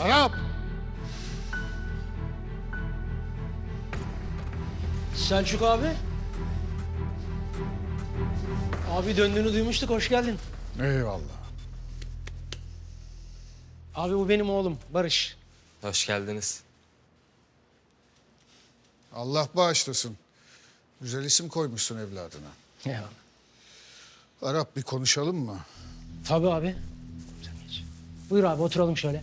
Arap! Selçuk abi. Abi döndüğünü duymuştuk, hoş geldin. Eyvallah. Abi bu benim oğlum, Barış. Hoş geldiniz. Allah bağışlasın. Güzel isim koymuşsun evladına. Ya. Arap bir konuşalım mı? Tabii abi. Sen geç. Buyur abi, oturalım şöyle.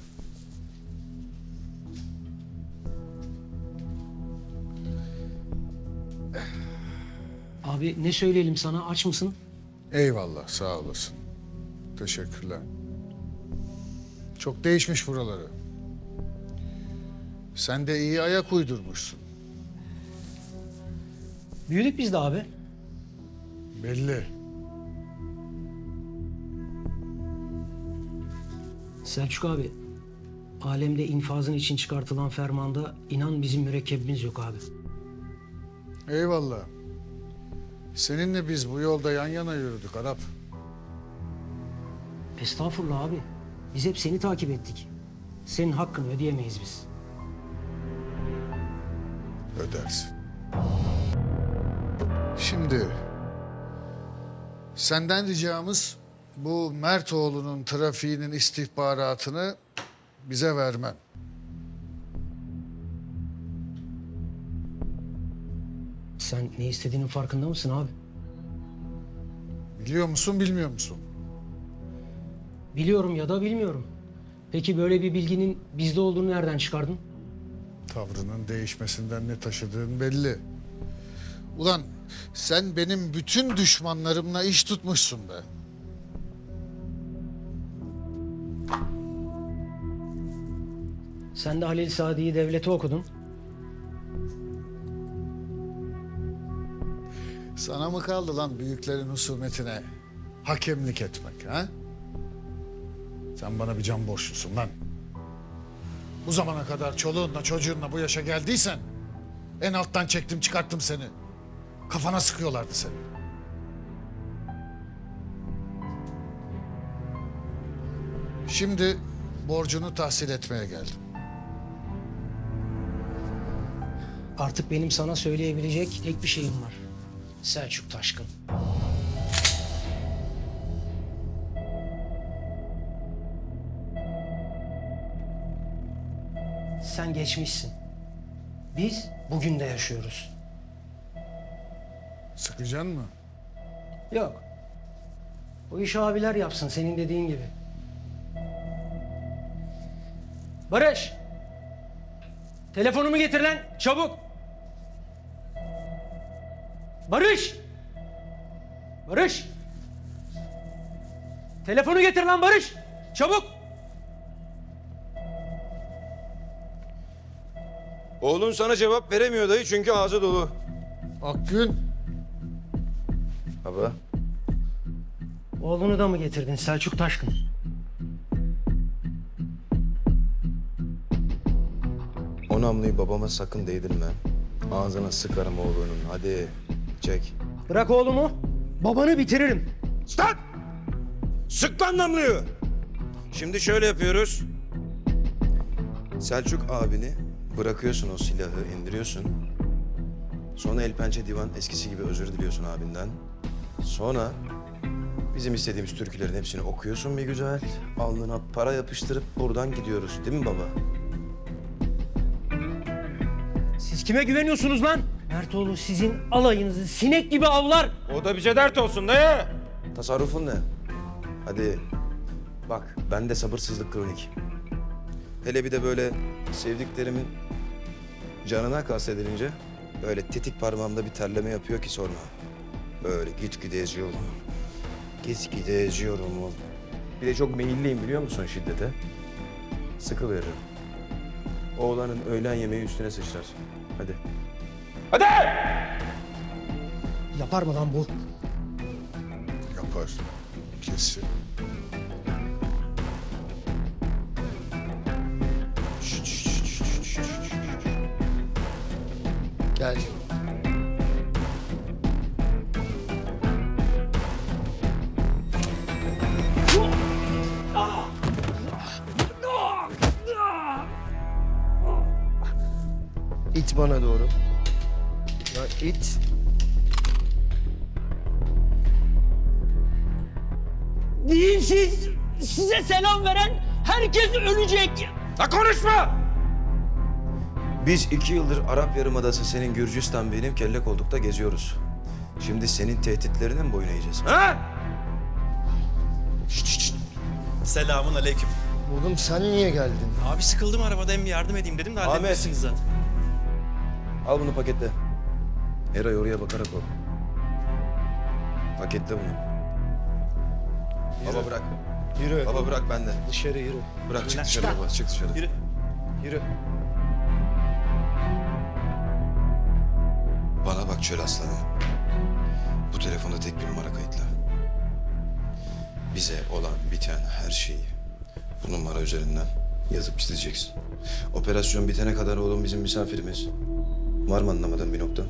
Abi ne söyleyelim sana, aç mısın? Eyvallah sağ olasın. Teşekkürler. Çok değişmiş buraları. Sen de iyi ayak uydurmuşsun. Büyüdük biz de abi. Belli. Selçuk abi, alemde infazın için çıkartılan fermanda inan bizim mürekkebimiz yok abi. Eyvallah. Seninle biz bu yolda yan yana yürüdük Arap. Estağfurullah abi. Biz hep seni takip ettik. Senin hakkını ödeyemeyiz biz. Ödersin. Şimdi senden ricamız bu Mertoğlu'nun trafiğinin istihbaratını bize vermen. Sen ne istediğinin farkında mısın abi? Biliyor musun, bilmiyor musun? Biliyorum ya da bilmiyorum. Peki böyle bir bilginin bizde olduğunu nereden çıkardın? Tavrının değişmesinden ne taşıdığın belli. Ulan sen benim bütün düşmanlarımla iş tutmuşsun be. Sen de Halil Sadi'yi devlete okudun. Sana mı kaldı lan büyüklerin husumetine hakemlik etmek ha? Sen bana bir can borçlusun lan. Bu zamana kadar çoluğunla çocuğunla bu yaşa geldiysen en alttan çektim çıkarttım seni. Kafana sıkıyorlardı seni. Şimdi borcunu tahsil etmeye geldim. Artık benim sana söyleyebilecek tek bir şeyim var. Selçuk Taşkın. Sen geçmişsin. Biz bugün de yaşıyoruz. Sıkacaksın mı? Yok. O işi abiler yapsın senin dediğin gibi. Barış! Telefonumu getir lan çabuk! Barış! Barış! Telefonu getir lan Barış! Çabuk! Oğlun sana cevap veremiyor dayı çünkü ağzı dolu. Akgün Baba. Oğlunu da mı getirdin Selçuk Taşkın? O namluyu babama sakın değdirme. Ağzına sıkarım oğlunun. Hadi çek. Bırak oğlumu, babanı bitiririm. Stop! Sık lan namluyu! Şimdi şöyle yapıyoruz. Selçuk abini bırakıyorsun o silahı, indiriyorsun. Sonra el pençe divan eskisi gibi özür diliyorsun abinden. Sonra bizim istediğimiz türkülerin hepsini okuyorsun bir güzel. Alnına para yapıştırıp buradan gidiyoruz değil mi baba? Siz kime güveniyorsunuz lan? Mertoğlu sizin alayınızı sinek gibi avlar. O da bize dert olsun dayı. Tasarrufun ne? Hadi bak ben de sabırsızlık kronik. Hele bir de böyle sevdiklerimin canına kastedilince böyle tetik parmağımda bir terleme yapıyor ki sorma. Böyle git gide eziyorum. Git gide eziyorum oğlum. Bir de çok meyilliyim biliyor musun şiddete? Sıkı veririm. Oğlanın öğlen yemeği üstüne sıçrar. Hadi. Hadi! Yapar mı lan bu? Yapar. Kesin. Gel. İt bana doğru. Ya it. Dinsiz size selam veren herkes ölecek. La konuşma! Biz iki yıldır Arap Yarımadası senin Gürcistan benim kelle koldukta geziyoruz. Şimdi senin tehditlerine mi boyun eğeceğiz? Ha? Selamun aleyküm. Oğlum sen niye geldin? Abi sıkıldım arabada hem yardım edeyim dedim de Ahmet. halletmişsiniz zaten. Al bunu paketle. Eray oraya bakarak ol. Paketle bunu. Baba bırak. Yürü. Baba bırak bende. Dışarı yürü. Bırak çık dışarı baba çık dışarı. Yürü. Yürü. Bana bak çöl aslanı. Bu telefonda tek bir numara kayıtlı. Bize olan biten her şeyi bu numara üzerinden yazıp çizeceksin. Operasyon bitene kadar oğlum bizim misafirimiz. Var mı anlamadığın bir nokta?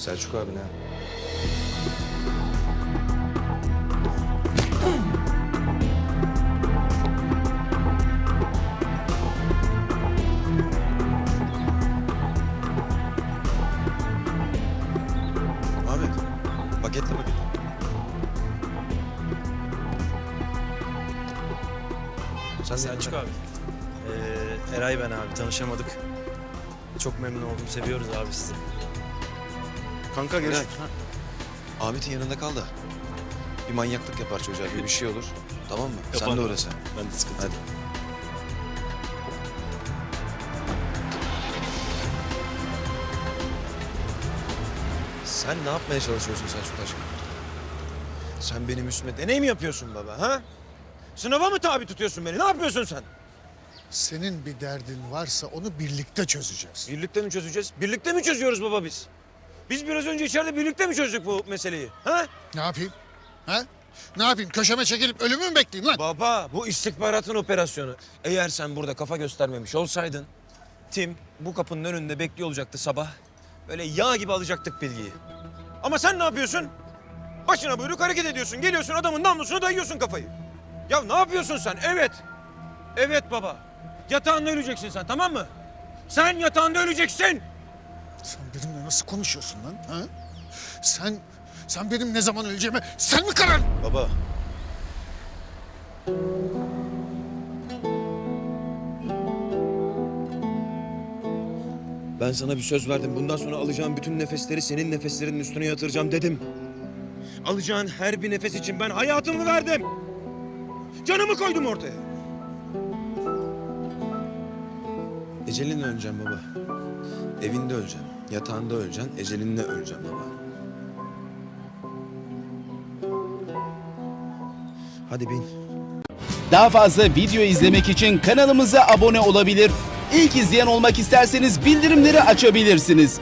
Selçuk abi ne? Ahmet, paketle paketle. Sen Selçuk abi. Ee, Eray ben abi tanışamadık. Çok memnun oldum. Seviyoruz abi sizi. Kanka. Eray. Ahmet'in yanında kal da. Bir manyaklık yapar çocuğa, bir bir şey olur. Tamam mı? Sen Yaparım. de orası. Ben de sıkıntı Hadi. Sen ne yapmaya çalışıyorsun Selçuk aşkım? Sen benim üstüme deney mi yapıyorsun baba ha? Sınava mı tabi tutuyorsun beni? Ne yapıyorsun sen? Senin bir derdin varsa onu birlikte çözeceğiz. Birlikte mi çözeceğiz? Birlikte mi çözüyoruz baba biz? Biz biraz önce içeride birlikte mi çözdük bu meseleyi? Ha? Ne yapayım? Ha? Ne yapayım? Köşeme çekilip ölümü mü bekleyeyim lan? Baba bu istihbaratın operasyonu. Eğer sen burada kafa göstermemiş olsaydın... Tim bu kapının önünde bekliyor olacaktı sabah. Böyle yağ gibi alacaktık bilgiyi. Ama sen ne yapıyorsun? Başına buyruk hareket ediyorsun. Geliyorsun adamın namlusuna dayıyorsun kafayı. Ya ne yapıyorsun sen? Evet. Evet baba. Yatağında öleceksin sen tamam mı? Sen yatağında öleceksin. Sen benimle nasıl konuşuyorsun lan? Ha? Sen, sen benim ne zaman öleceğime sen mi karar? Baba. Ben sana bir söz verdim. Bundan sonra alacağım bütün nefesleri senin nefeslerinin üstüne yatıracağım dedim. Alacağın her bir nefes için ben hayatımı verdim. Canımı koydum ortaya. Ecelinle öleceğim baba. Evinde öleceğim. Yatağında öleceksin. Ecelinle öleceğim baba. Hadi bin. Daha fazla video izlemek için kanalımıza abone olabilir. İlk izleyen olmak isterseniz bildirimleri açabilirsiniz.